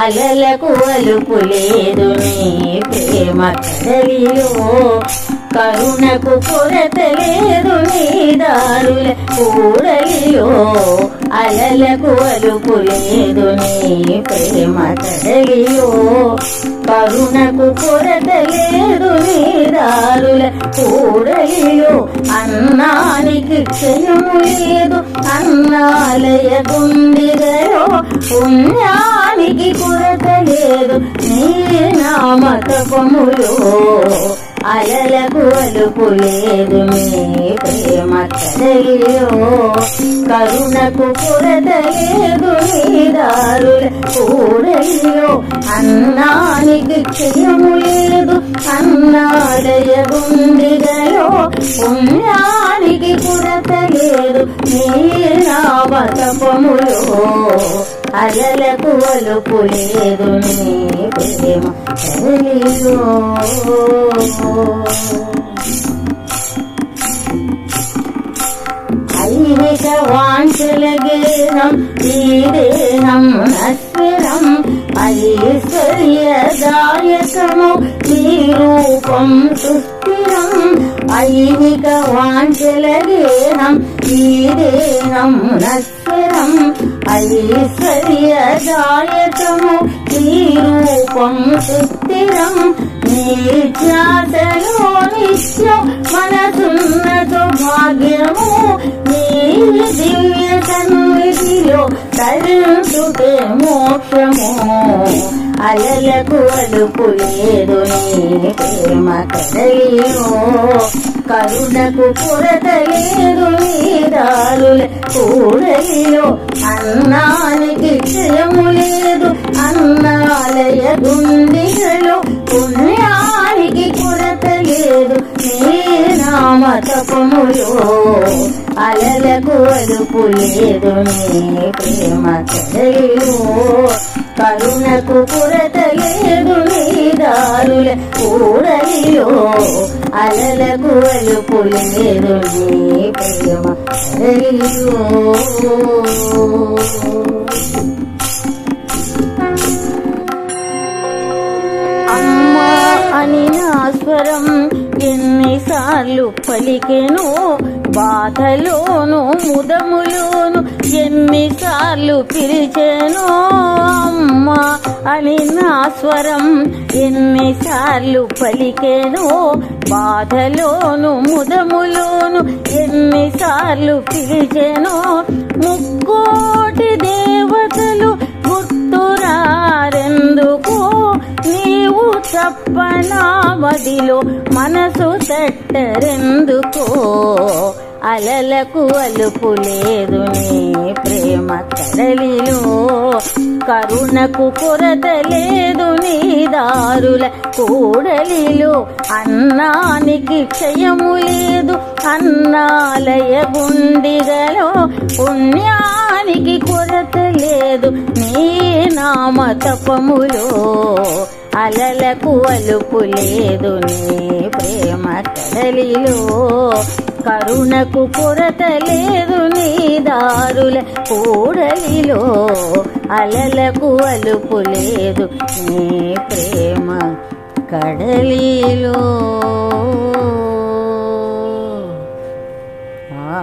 అలలకు అలుపు లేదు నీ ప్రేమ కదలిలో. కరుణకు కొరత లేదు నీ దారుల కూడలియో. అలలకు అలుపు లేదు నీ ప్రేమ తడలియో. కరుణకు కొరత లేదు నీ దారుల కూడలియో. అన్నానికి క్షయము లేదు అన్నాలయ గుండిగలో పుణ్యానికి కొరత లేదు నీ నామ తపములో అలుపు లేదు నీ ప్రేమ కదలిలో కరుణకు కొరత లేదు నీ దారుల కూడలిలో అన్నానికి క్షయము లేదు అన్నాలయ గుండిగలో పుణ్యానికి కొరత లేదు నీ నామకములో అలలకు అలుపు లేదు నీ ప్రేమ కదలిలో ఐవిక వాంఛల గేహం ఈ దేహం నశ్వరం ఐశ్వర్యదాయకము ఈ రూపం సుస్థిరం ఐవిక వాంఛల ശരീരേണം നശ്വരം ഐശ്വര്യദായകമു രൂപം സുസ്ഥിരം. നീത്യാസനോ നിശ്യ മനസുന്നതു ഭാഗ്യമോ നീ ദിവ്യ സന്നിധിയോ തരുതുകേ മോക്ഷമോ. అలలకు అలుపు లేదు నీ ప్రేమ కదలిలో కరుణకు కొరత లేదు నీ దారుల కూడలిలో. అన్నానికి నామ అలలకు అలుపు లేదు నీ ప్రేమ కదలిలో కరుణకు పురత లేదు నీ దారుల కూడలిలో. అలలకు అలుపు లేదు నీ ప్రేమ అమ్మా అని నా స్వరం ఎన్నిసార్లు పలికెను బాధలోను ముదములోను ఎన్నిసార్లు పిలిచెను? అమ్మ అని నా స్వరం ఎన్నిసార్లు పలికెను బాధలోను ముదములోను ఎన్నిసార్లు పిలిచెను? ముగ్గు తప్పనా మనసు తట్టరెందుకో? అలలకు అలుపు లేదు నీ ప్రేమ కడలిలో కరుణకు కొరత లేదు నీ దారుల కూడలిలో. అన్నానికి క్షయము లేదు అన్నాలయ గుండిగలో పుణ్యానికి కొరత లేదు నీ నామ తపములో అలలకు అలుపు లేదు నీ ప్రేమ కడలిలో కరుణకు కొరత లేదు నీ దారుల కూడలిలో. అలలకు అలుపు లేదు నీ ప్రేమ కడలిలో. ఆ